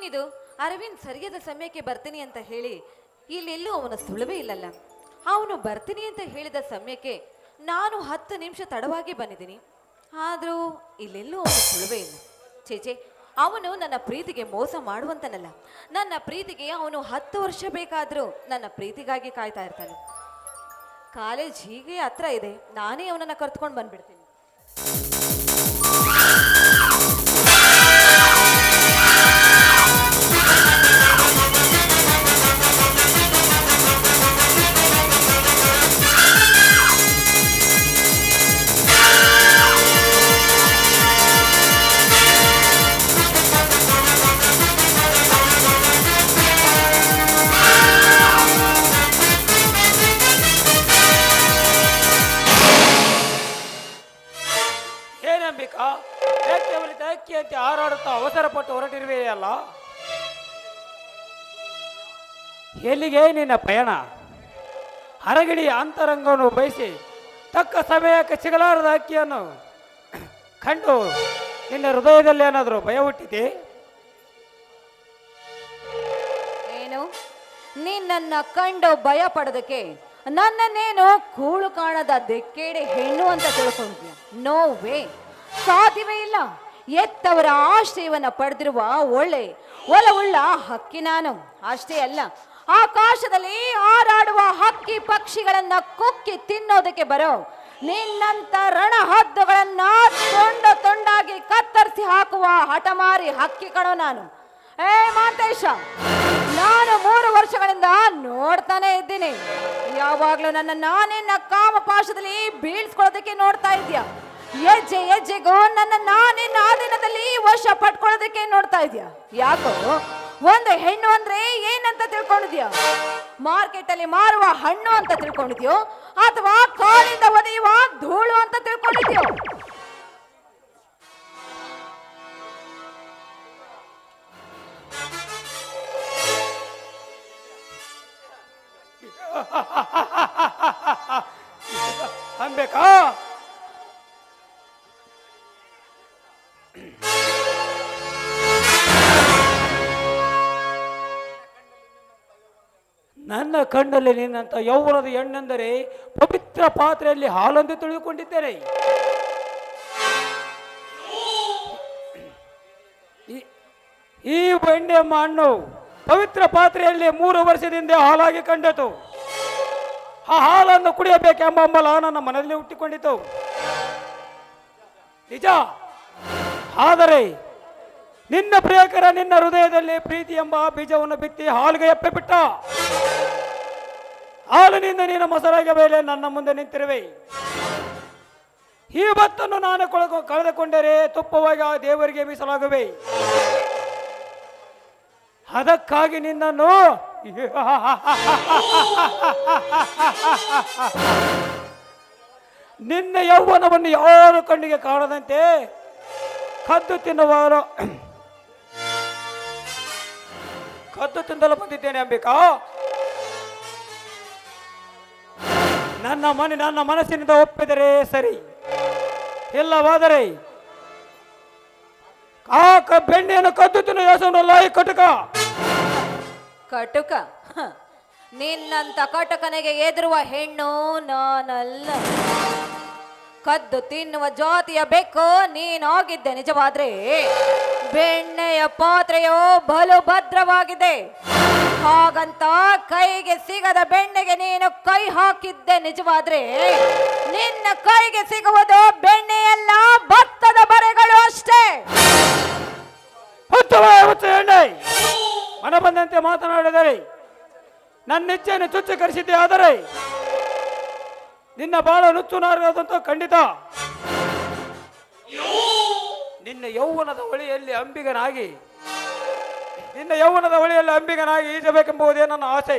ಏನಿದು? ಅರವಿಂದ್ ಸರಿಯಾದ ಸಮಯಕ್ಕೆ ಬರ್ತೀನಿ ಅಂತ ಹೇಳಿ ಇಲ್ಲೆಲ್ಲೂ ಅವನ ಸುಳುವೇ ಇಲ್ಲಲ್ಲ. ಅವನು ಬರ್ತೀನಿ ಅಂತ ಹೇಳಿದ ಸಮಯಕ್ಕೆ ನಾನು ಹತ್ತು ನಿಮಿಷ ತಡವಾಗಿ ಬಂದಿದ್ದೀನಿ. ಆದರೂ ಇಲ್ಲೆಲ್ಲೂ ಅವನ ಸುಳುವೇ ಇಲ್ಲ. ಚೇಚೆ ಅವನು ನನ್ನ ಪ್ರೀತಿಗೆ ಮೋಸ ಮಾಡುವಂತನಲ್ಲ. ನನ್ನ ಪ್ರೀತಿಗೆ ಅವನು ಹತ್ತು ವರ್ಷ ಬೇಕಾದರೂ ನನ್ನ ಪ್ರೀತಿಗಾಗಿ ಕಾಯ್ತಾ ಇರ್ತಾನೆ. ಕಾಲೇಜ್ ಹೀಗೆ ಹತ್ರ ಇದೆ. ನಾನೇ ಅವನನ್ನು ಕರ್ತ್ಕೊಂಡು ಬಂದ್ಬಿಡ್ತೀನಿ. ಎಲ್ಲಿಗೆ ನಿನ್ನ ಪಯಣ? ಹರಗಿಡಿ ಅಂತರಂಗವನ್ನು ಬಯಸಿ ತಕ್ಕ ಸಮಯಕ್ಕೆ ಸಿಗಲಾರದ ಅಕ್ಕಿಯನ್ನು ಕಂಡು ನಿನ್ನ ಹೃದಯದಲ್ಲಿ ಏನಾದರೂ ಭಯ ಹುಟ್ಟಿದೆ? ಏನು? ನಿನ್ನನ್ನ ಕಂಡು ಭಯ ಪಡೋದಕ್ಕೆ ನನ್ನನ್ನೇನು ಕೂಳು ಕಾಣದ ದೆಕ್ಕೇಡೆ ಹೆಣ್ಣು ಅಂತ ತಿಳ್ಕೊಂಡ್ಯ ನೋ ವೇ ಸಾಧ್ಯವೇ ಇಲ್ಲ. ಎತ್ತವರ ಆಶ್ರಯವನ್ನ ಪಡೆದಿರುವ ಒಳ್ಳೆ, ಒಲವುಳ್ಳ ಹಕ್ಕಿ ನಾನು. ಅಷ್ಟೇ ಅಲ್ಲ ಆಕಾಶದಲ್ಲಿ ಹಾರಾಡುವ ಹಕ್ಕಿ ಪಕ್ಷಿಗಳನ್ನ ಕುಕ್ಕಿ ತಿನ್ನೋದಕ್ಕೆ ಬರೋ ನಿನ್ನಂತ ರಣಹದ್ದುಗಳನ್ನ ತೊಂಡ ತೊಂಡಾಗಿ ಕತ್ತರಿಸಿ ಹಾಕುವ ಹಠಮಾರಿ ಹಕ್ಕಿ ಕಣೋ ನಾನು. ಏ ಮಾಂತೇಶ, ನಾನು ಮೂರು ವರ್ಷಗಳಿಂದ ನೋಡ್ತಾನೆ ಇದ್ದೀನಿ. ಯಾವಾಗ್ಲೂ ನನ್ನ ನಾನಿನ್ನ ಕಾಮ ಪಾಶದಲ್ಲಿ ಬೀಳ್ಸ್ಕೊಳ್ಳೋದಕ್ಕೆ ನೋಡ್ತಾ ಇದೆಯಾ ಹೆಜ್ಜೆ ಹೆಜ್ಜೆಗೂ ನನ್ನ ನಾನಿನ್ನ ದಿನದಲ್ಲಿ ವಶ ಪಟ್ಕೊಳ್ಳೋದಕ್ಕೆ ನೋಡ್ತಾ ಇದೆಯಾ ಯಾಕೋ ಒಂದು ಹೆಣ್ಣು ಅಂದ್ರೆ ಏನಂತ ತಿಳ್ಕೊಂಡಿದ್ಯೋ? ಮಾರ್ಕೆಟ್ ಅಲ್ಲಿ ಮಾರುವ ಹಣ್ಣು ಅಂತ ತಿಳ್ಕೊಂಡಿದ್ಯೋ? ಅಥವಾ ಕಾಲಿಂದ ಒದೆಯುವ ಧೂಳು ಅಂತ ತಿಳ್ಕೊಂಡಿದ್ಯೋ? ಕಣ್ಣಲ್ಲಿ ನಿನ್ನಂತ ಯೌವನದ ಹೆಣ್ಣೆಂದರೆ ಪವಿತ್ರ ಪಾತ್ರೆಯಲ್ಲಿ ಹಾಲೊಂದು ತಿಳಿದುಕೊಂಡಿದ್ದೇನೆ. ಈ- ಬೆಣ್ಣೆಮ್ಮ ಹಣ್ಣು ಪವಿತ್ರ ಪಾತ್ರೆಯಲ್ಲಿ ಮೂರು ವರ್ಷದಿಂದ ಹಾಲಾಗಿ ಕಂಡಿತು. ಆ ಹಾಲನ್ನು ಕುಡಿಯಬೇಕೆಂಬ ಹಂಬಲ ನನ್ನ ಮನದಲ್ಲಿ ಹುಟ್ಟಿಕೊಂಡಿತು. ನಿಜ. ಆದರೆ ನಿನ್ನ ಪ್ರಿಯಕರ ನಿನ್ನ ಹೃದಯದಲ್ಲಿ ಪ್ರೀತಿ ಎಂಬ ಬೀಜವನ್ನು ಬಿತ್ತಿ ಹಾಲಿಗೆ ಎಪ್ಪೆ ಬಿಟ್ಟ ಹಾಲಿನಿಂದ ನೀನು ಮೊಸರಾಗಿ ಮೇಲೆ ನನ್ನ ಮುಂದೆ ನಿಂತಿರುವೆ. ಈ ಭತ್ತನ್ನು ನಾನು ಕಳೆದುಕೊಂಡರೆ ತುಪ್ಪವಾಗಿ ಆ ದೇವರಿಗೆ ಮೀಸಲಾಗುವೆ. ಅದಕ್ಕಾಗಿ ನಿನ್ನನ್ನು ನಿನ್ನ ಯೌವನವನ್ನು ಯಾರು ಕಣ್ಣಿಗೆ ಕಾಣದಂತೆ ಕದ್ದು ತಿನ್ನುವರು ಕದ್ದು ತಿಂದಲು ಬಂದಿದ್ದೇನೆ ಅಂಬಿಕಾ. ನನ್ನ ಮನೆ, ನನ್ನ ಮನಸ್ಸಿನಿಂದ ಒಪ್ಪಿದರೆ ಸರಿ. ಇಲ್ಲವಾದರೆ ಆ ಕ- ಬೆಣ್ಣೆಯನ್ನು ಕದ್ದು ತಿನ್ನು ಯೋಸನು ಲಾಯಿ ಕಟುಕ. ಕಟುಕ. ನಿನ್ನಂತ ಕಟುಕನಿಗೆ ಎದುರುವ ಹೆಣ್ಣು ನಾನಲ್ಲ. ಕದ್ದು ತಿನ್ನುವ ಜಾತಿಯ ಬೆಕ್ಕು ನೀನಾಗಿದ್ದೆ ನಿಜವಾದ್ರೆ. ಬೆಣ್ಣೆಯ ಪಾತ್ರೆಯೋ ಬಲು ಭದ್ರವಾಗಿದೆ. ಹಾಗಂತ ಕೈಗೆ ಸಿಗದ ಬೆಣ್ಣೆಗೆ ನೀನು ಕೈ ಹಾಕಿದ್ದೆ ನಿಜವಾದ್ರೆ. ನಿನ್ನ ಕೈಗೆ ಸಿಗುವುದು ಬೆಣ್ಣೆಯಲ್ಲ, ಭತ್ತದ ಬರೆಗಳು ಅಷ್ಟೇ. ಮನ ಬಂದಂತೆ ಮಾತನಾಡಿದರೆ ನನ್ನ ಇಚ್ಛೆಯನ್ನು ಚುಚ್ಚುಕರಿಸಿದ್ದೆ ಆದರೆ, ನಿನ್ನ ಬಾಳ ನುಚ್ಚು ನಾರದಂತ ಖಂಡಿತ. ನಿನ್ನ ಯೌವನದ ಹೊಳೆಯಲ್ಲಿ ಅಂಬಿಗನಾಗಿ ನಿನ್ನ ಯೌವನದ ಹೊಳೆಯಲ್ಲಿ ಅಂಬಿಗನಾಗಿ ಈಜಬೇಕೆಂಬುದೇ ನನ್ನ ಆಸೆ.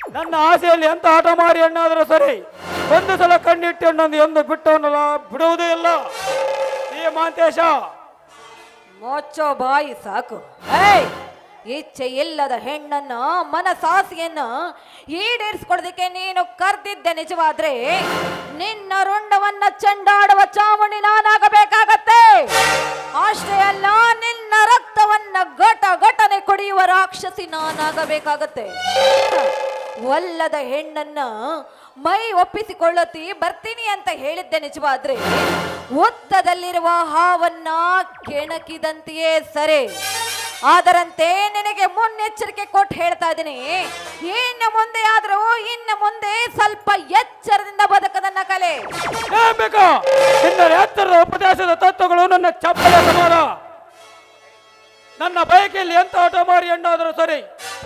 ನನ್ನ ಆಸೆಯಲ್ಲಿ ಎಂತ ಆಟ ಮಾಡಿ ಅಣ್ಣಾದರೂ ಸರಿ, ಒಂದು ಸಲ ಕಣ್ಣಿಟ್ಟು ಅಣ್ಣೊಂದು ಎಂದು ಬಿಟ್ಟವನಲ್ಲ ಬಿಡುವುದೇ ಇಲ್ಲ. ಈ ಮಾಂತೇಶ! ಮೋಚೋ ಬಾಯಿ ಸಾಕು. ಏಯ್! ಇಚ್ಛೆ ಇಲ್ಲದ ಹೆಣ್ಣನ್ನ ಮನಸಾಸಿಯನ್ನ ಈಡೇರಿಸ್ಕೊಡೋದಕ್ಕೆ ನೀನು ಕರ್ದಿದ್ದೆ ನಿಜವಾದ್ರೆ, ನಿನ್ನ ರುಂಡವನ್ನ ಚಂಡಾಡುವ ಚಾಮುಂಡಿ ನಾನಾಗಬೇಕಾಗತ್ತೆ. ಅಷ್ಟೇ ಅಲ್ಲ, ನಿನ್ನ ರಕ್ತವನ್ನ ಘಟ ಘಟನೆ ಕುಡಿಯುವ ರಾಕ್ಷಸಿ ನಾನಾಗಬೇಕಾಗತ್ತೆ. ಒಲ್ಲದ ಹೆಣ್ಣನ್ನ ಮೈ ಒಪ್ಪಿಸಿಕೊಳ್ಳತಿ, ಬರ್ತೀನಿ ಅಂತ ಹೇಳಿದ್ದೆ ನಿಜವಾದ್ರೆ ಉತ್ತದಲ್ಲಿರುವ ಹಾವನ್ನ ಕೆಣಕಿದಂತೆಯೇ ಸರಿ. ಅದರಂತೆ ನಿನಗೆ ಮುನ್ನೆಚ್ಚರಿಕೆ ಕೊಟ್ಟು ಹೇಳ್ತಾ ಇದ್ದೀನಿ. ಇನ್ನು ಮುಂದೆ ಆದ್ರೂ, ಇನ್ನು ಮುಂದೆ ಸ್ವಲ್ಪ ಎಚ್ಚರದಿಂದ ಬದುಕದನ್ನ ಕಲೆ. ಎತ್ತರದ ಉಪದೇಶದ ತತ್ವಗಳು ನನ್ನ ಚಪ್ಪಲ ಸಮಾನ. ನನ್ನ ಬಯಕೆಯಲ್ಲಿ ಎಂತ ಆಟ ಮಾರಿ ಹೆಣ್ಣಾದರೂ ಸರಿ,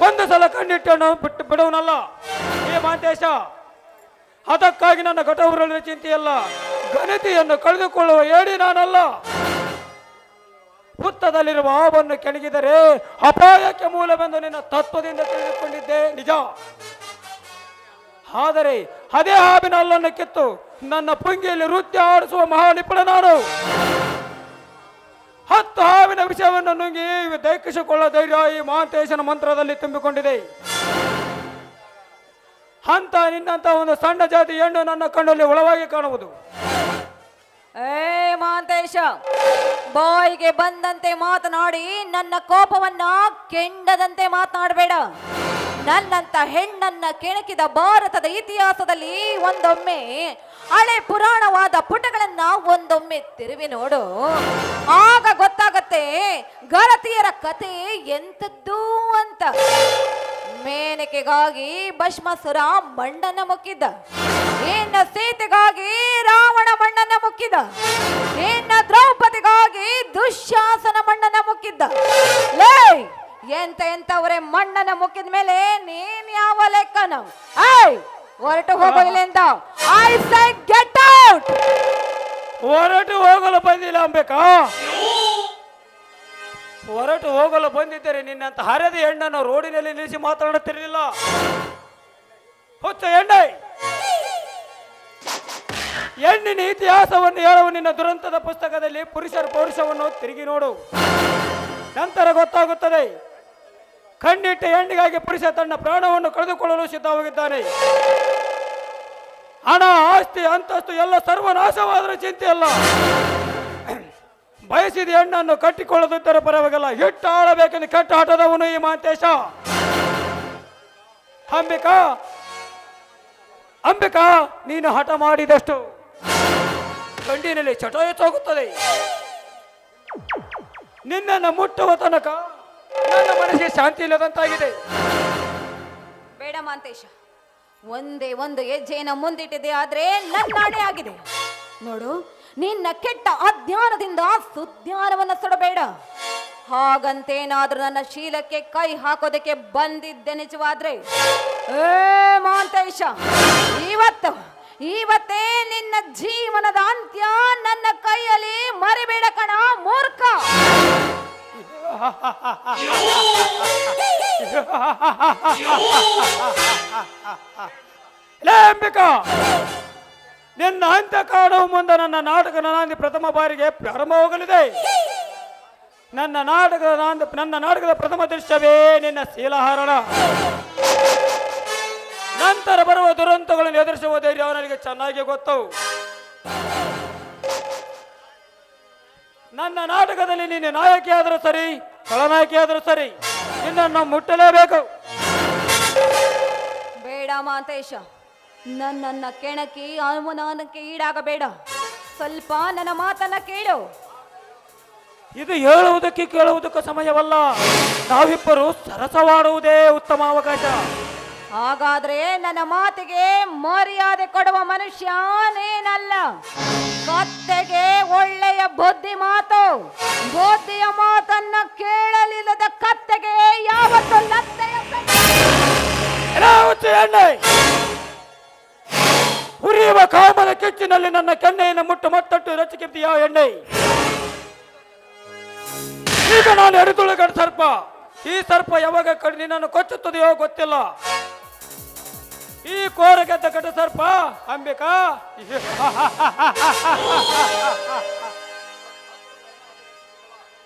ಒಂದು ಸಲ ಕಂಡಿಟ್ಟು ಬಿಟ್ಟು ಬಿಡುವನಲ್ಲ. ಏ ಮಾಂತೇಶ, ಅದಕ್ಕಾಗಿ ನನ್ನ ಘಟವರಲ್ಲಿ ಚಿಂತೆಯಲ್ಲ, ಗಣಿತಿಯನ್ನು ಕಳೆದುಕೊಳ್ಳುವ ಹೇಳಿ ನಾನಲ್ಲ. ಹುತ್ತದಲ್ಲಿರುವ ಹಾವನ್ನು ಕೆಣಗಿದರೆ ಅಪಾಯಕ್ಕೆ ಮೂಲವೆಂದು ನಿನ್ನ ತತ್ವದಿಂದ ತಿಳಿದುಕೊಂಡಿದ್ದೆ. ನಿಜ. ಆದರೆ ಅದೇ ಹಾವಿನ ಅಲ್ಲನ್ನು ಕಿತ್ತು ನನ್ನ ಪುಂಗಿಯಲ್ಲಿ ನೃತ್ಯ ಆಡಿಸುವ ಮಹಾ ನಿಪುಣ ನಾನು. ಹತ್ತು ಹಾವಿನ ವಿಷಯವನ್ನು ನುಂಗಿ ದೈಕ್ಷಿಸಿಕೊಳ್ಳ ಧೈರ್ಯ ಈ ಮಹಾಂತೇಶನ ಮಂತ್ರದಲ್ಲಿ ತುಂಬಿಕೊಂಡಿದೆ. ಅಂತ ನಿನ್ನಂತ ಒಂದು ಸಣ್ಣ ಜಾತಿ ಹೆಣ್ಣು ನನ್ನ ಕಣ್ಣಲ್ಲಿ ಒಳವಾಗಿ ಕಾಣುವುದು. ಏ ಮಾಂತೇಶ, ಬಾಯಿಗೆ ಬಂದಂತೆ ಮಾತನಾಡಿ, ನನ್ನ ಕೋಪವನ್ನ ಕೆಂಡದಂತೆ ಮಾತನಾಡಬೇಡ. ನನ್ನಂತ ಹೆಣ್ಣನ್ನ ಕೆಣಕಿದ ಭಾರತದ ಇತಿಹಾಸದಲ್ಲಿ ಒಂದೊಮ್ಮೆ ಹಳೆ ಪುರಾಣವಾದ ಪುಟಗಳನ್ನ ಒಂದೊಮ್ಮೆ ತಿರುವಿ ನೋಡು. ಆಗ ಗೊತ್ತಾಗತ್ತೆ ಗರತಿಯರ ಕತೆ ಎಂತದ್ದು ಅಂತ. ಮೇನಕೆಗಾಗಿ ಭಸ್ಮಸುರ ಮಂಡನ ಮುಕ್ಕಿದ್ದ. ಏನ ಸೀತೆಗಾಗಿ ರಾವಣ ಮುಕ್ಕಿದ. ನಿನ್ನ ದ್ರೌಪದಿಗಾಗಿ ದುಶ್ಯಾಸನ ಮಣ್ಣನ ಮುಕ್ಕಿದ್ದ. ಲೇ, ಎಂತ ಎಂತವರೇ ಮಣ್ಣನ ಮುಕ್ಕಿದ ಮೇಲೆ ನೀನ್ ಯಾವ ಲೆಕ್ಕನ? ಐ ಹೊರಟು ಹೋಗಲಿಂದ ಐ ಸೈ ಗೆಟ್ ಔಟ್ ಹೊರಟು ಹೋಗಲು ಬಂದಿಲ್ಲ ಅಂಬೇಕಾ? ಹೊರಟು ಹೋಗಲು ಬಂದಿದ್ದರೆ ನಿನ್ನಂತ ಹರಿದ ಹೆಣ್ಣನ್ನು ರೋಡಿನಲ್ಲಿ ನಿಲ್ಲಿಸಿ ಮಾತನಾಡುತ್ತಿರಲಿಲ್ಲ. ಹುಚ್ಚ ಎಣ್ಣೆ ಹೆಣ್ಣಿನ ಇತಿಹಾಸವನ್ನು ಹೇಳುವ ನಿನ್ನ ದುರಂತದ ಪುಸ್ತಕದಲ್ಲಿ ಪುರುಷರ ಪೌರುಷವನ್ನು ತಿರುಗಿ ನೋಡು. ನಂತರ ಗೊತ್ತಾಗುತ್ತದೆ, ಕಣ್ಣಿಟ್ಟ ಹೆಣ್ಣಿಗಾಗಿ ಪುರುಷ ತನ್ನ ಪ್ರಾಣವನ್ನು ಕಳೆದುಕೊಳ್ಳಲು ಸಿದ್ಧವಾಗಿದ್ದಾನೆ. ಹಣ, ಆಸ್ತಿ, ಅಂತಸ್ತು ಎಲ್ಲ ಸರ್ವನಾಶವಾದರೂ ಚಿಂತೆ ಅಲ್ಲ ಬಯಸಿದ ಹೆಣ್ಣನ್ನು ಕಟ್ಟಿಕೊಳ್ಳದಿದ್ದರೆ ಪರವಾಗಿಲ್ಲ. ಹಿಟ್ಟು ಆಡಬೇಕೆಂದು ಕೆಟ್ಟ ಆಟದವನು ಈ ಮಾಂತೇಶ. ಅಂಬಿಕಾ ಅಂಬಿಕಾ, ನೀನು ಹಠ ಮಾಡಿದಷ್ಟು. ಗಂಡಿನಲ್ಲಿ ಚಟ ಎತ್ತೋಗುತ್ತದೆ ನಿನ್ನನ್ನು ಮುಟ್ಟುವ ತನಕ ನನ್ನ ಮನಸ್ಸಿಗೆ ಶಾಂತಿ ಇಲ್ಲದಂತಾಗಿದೆ. ಬೇಡ ಮಾಂತೇಶ, ಒಂದೇ ಒಂದು ಹೆಜ್ಜೆಯನ್ನು ಮುಂದಿಟ್ಟಿದೆ, ಆದ್ರೆ ನನ್ನ ನಾಣೆ ಆಗಿದೆ. ನೋಡು, ನಿನ್ನ ಕೆಟ್ಟ ಅಜ್ಞಾನದಿಂದ ಸುಜ್ಞಾನವನ್ನ ಸುಡಬೇಡ. ಹಾಗಂತೇನಾದ್ರೂ ನನ್ನ ಶೀಲಕ್ಕೆ ಕೈ ಹಾಕೋದಕ್ಕೆ ಬಂದಿದ್ದೆ ನಿಜವಾದ್ರೆ. ಏ ಮಾಂತೇಶ, ಇವತ್ತು ಇವತ್ತೇ ನಿನ್ನ ಜೀವನದ ಅಂತ್ಯ, ನನ್ನ ಕೈಯಲ್ಲಿ ಮರಿಬೇಡ ಕಣ ಮೂರ್ಖ. ನಿನ್ನ ಅಂತ್ಯ ಕಾಣುವ ಮುಂದೆ ನನ್ನ ನಾಟಕ ನಾಂದಿ ಪ್ರಥಮ ಬಾರಿಗೆ ಪ್ರಾರಂಭವಾಗಲಿದೆ ನನ್ನ ನಾಟಕದ ನನ್ನ ನಾಟಕದ ಪ್ರಥಮ ದೃಶ್ಯವೇ ನಿನ್ನ ಶೀಲಹರಣ. ನಂತರ ಬರುವ ದುರಂತಗಳನ್ನು ಎದುರಿಸುವ ಧೈರ್ಯ ಅವನಿಗೆ ಚೆನ್ನಾಗಿ ಗೊತ್ತು ನನ್ನ ನಾಟಕದಲ್ಲಿ ನೀನು ನಾಯಕಿ ಆದರೂ ಸರಿ ಖಳನಾಯಕಿ ಆದರೂ ಸರಿ ನಿನ್ನನ್ನು ಮುಟ್ಟಲೇಬೇಕು. ಬೇಡ ಮಾತೇಶ ನನ್ನನ್ನ ಕೆಣಕಿ ಅವಮಾನಕ್ಕೆ ಈಡಾಗಬೇಡ. ಸ್ವಲ್ಪ ನನ್ನ ಮಾತನ್ನ ಕೇಳು. ಇದು ಹೇಳುವುದಕ್ಕೆ ಕೇಳುವುದಕ್ಕೆ ಸಮಯವಲ್ಲ. ನಾವಿಬ್ಬರು ಸರಸವಾಡುವುದೇ ಉತ್ತಮ ಅವಕಾಶ. ಹಾಗಾದ್ರೆ ನನ್ನ ಮಾತಿಗೆ ಮರ್ಯಾದೆ ಕೊಡುವ ಮನುಷ್ಯ ನೀನಲ್ಲ. ಕತ್ತೆಗೆ ಒಳ್ಳೆಯ ಬುದ್ಧಿ ಮಾತು, ಬುದ್ಧಿಯ ಮಾತನ್ನ ಕೇಳಲಿಲ್ಲದ ಕತ್ತೆಗೆ ಯಾವತ್ತು ಲತ್ತೆಯ ಉರಿಯುವ ಕಾಮದ ಕೆಚ್ಚಿನಲ್ಲಿ ನನ್ನ ಕೆನ್ನೆಯನ್ನು ಮುಟ್ಟು ಮತ್ತಟ್ಟು ಯಾವ ಎಣ್ಣೆ? ಈಗ ನಾನು ಎರಿದುಳಗಡ ಸರ್ಪ. ಈ ಸರ್ಪ ಯಾವಾಗ ಕಡಿ ನಿನ್ನನ್ನು ಕೊಚ್ಚುತ್ತದೆಯೋ ಗೊತ್ತಿಲ್ಲ. ಈ ಕೋರ ಗೆದ್ದ ಕಟ ಸರ್ಪ, ಅಂಬಿಕಾ.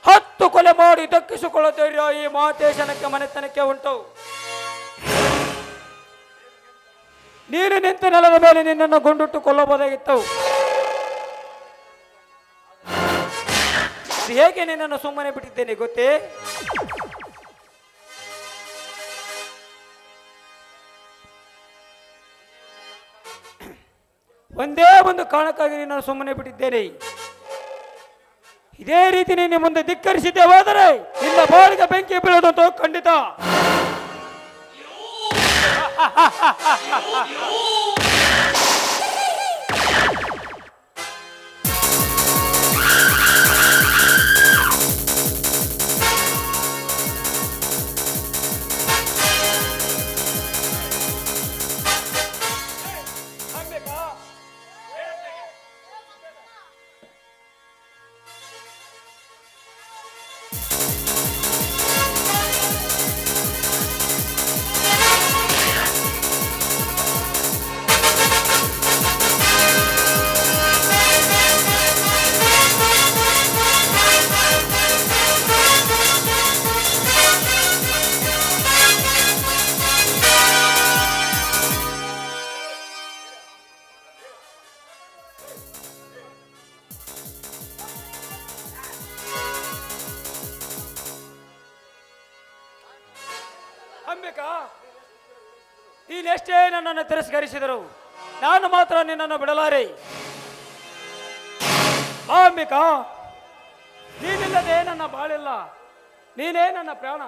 ಹತ್ತು ಕೊಲೆ ಮಾಡಿ ದಕ್ಕಿಸಿಕೊಳ್ಳೋ ಧೈರ್ಯ ಈ ಮಾತೇಶನಕ್ಕೆ ಮನೆತನಕ್ಕೆ ಉಂಟು. ನೀನು ನಿಂತ ನೆಲದ ಮೇಲೆ ನಿನ್ನನ್ನು ಗುಂಡುಟ್ಟು ಕೊಲ್ಲಬಹುದಾಗಿತ್ತು ಹೇಗೆ ನಿನ್ನನ್ನು ಸುಮ್ಮನೆ ಬಿಟ್ಟಿದ್ದೇನೆ ಗೊತ್ತೇ? ಒಂದೇ ಒಂದು ಕಾರಣಕ್ಕಾಗಿ ನಾನು ಸುಮ್ಮನೆ ಬಿಟ್ಟಿದ್ದೇನೆ ಇದೇ ರೀತಿ ನೀನು ಮುಂದೆ ಧಿಕ್ಕರಿಸಿದ್ದೆ ಹೋದರೆ ನಿನ್ನ ಬಾಳಿಗೆ ಬೆಂಕಿ ಬೀಳೋದಂತ ಖಂಡಿತ ತಿರಸ್ಕರಿಸಿದರು. ನಾನು ಮಾತ್ರ ನಿನ್ನನ್ನು ಬಿಡಲಾರೆ. ಅಂಬಿಕಾ ನೀನಿಲ್ಲದೆ ನನ್ನ ಬಾಳಿಲ್ಲ. ನೀನೇ ನನ್ನ ಪ್ರಾಣ.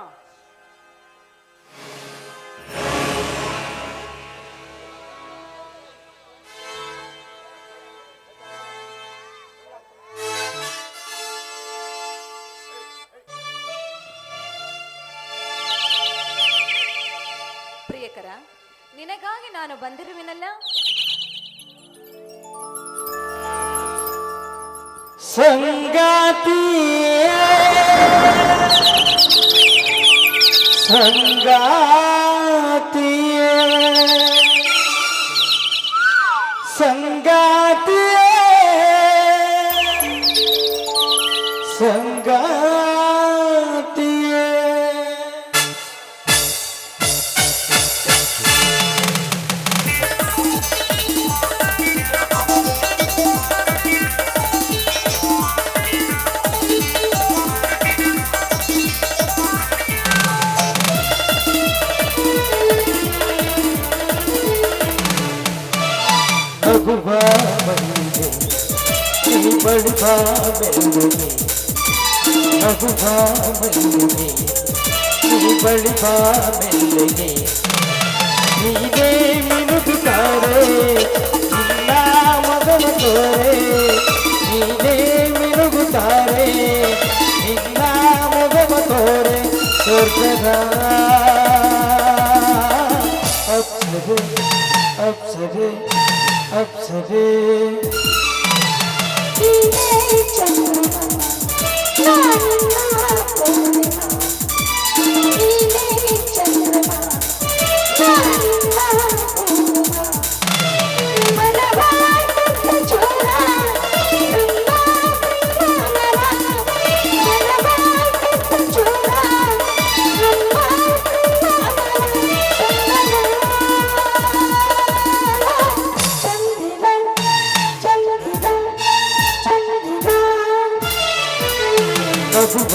ನಾನು ಬಂದಿರುವಿನಲ್ಲ? ಸಂಗಾತಿ ಸಂಗಾತಿಯ. ಸಂಗಾತಿಯ. ಸಂಗಾತಿಯ बढ़ता बेंगू में बढ़ता बेंगू में तू बढ़ता बेंगू में नीले मिनुत तारे, नीला मदन तोरे। नीले मिनुत तारे, नीला मदन तोरे। तोरदा अब सभी अब सभी अब सभी Hey, hey, hey.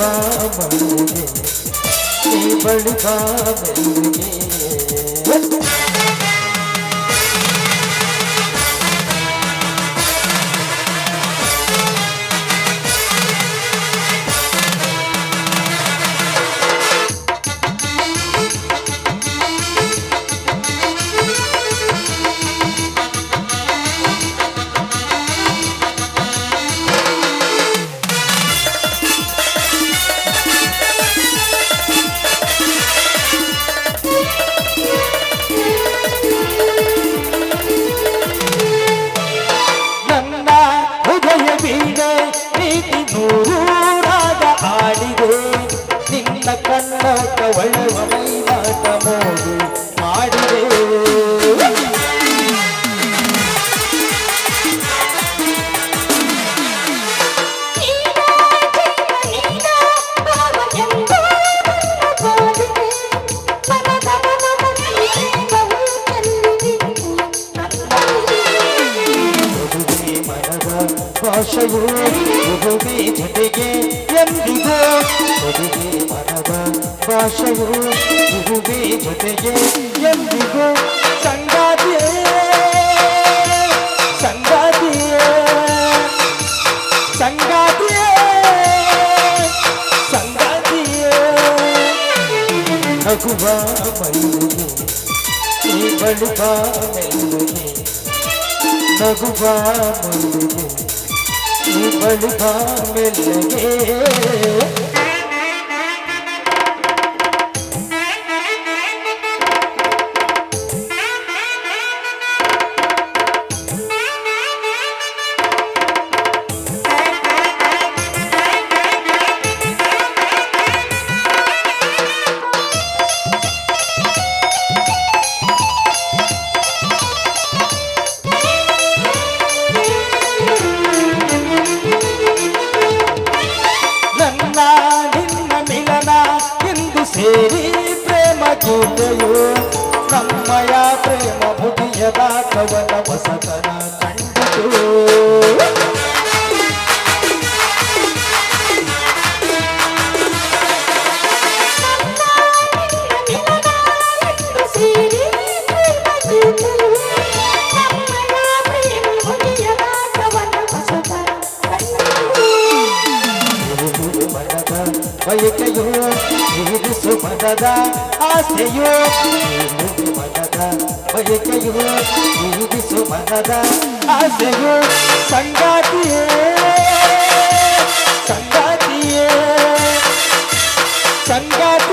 ಬೆಂದಿಗೆ Thank ಭಾಷೆಯು ಹುಡುಗಿ ಜೊತೆಗೆ ಎಂದಿಗೂ ಸಂಗಾತಿಯೇ ಸಂಗಾತಿಯೇ ಸಂಗಾತಿಯೇ ಸಂಗಾತಿಯೇ ನಗುವ ಮೈಲಿಗೆ ಈ ಬಳುವ ಮೆಲ್ಲುಗೆ ನಗುವ ಮೈಲಿಗೆ ಈ ಬಳುವ ಮೆಲ್ಲಗೆ ಬಯಕೆಯು ಇರಿಸು ಮನದ ಆಸೆಯು ಇರುವುದು ಮನದ ಬಯಕೆಯು ಇರಿಸು ಮನದ ಆಸೆಯು ಸಂಗಾತಿಯೇ ಸಂಗಾತಿಯೇ. ಸಂಗಾತಿ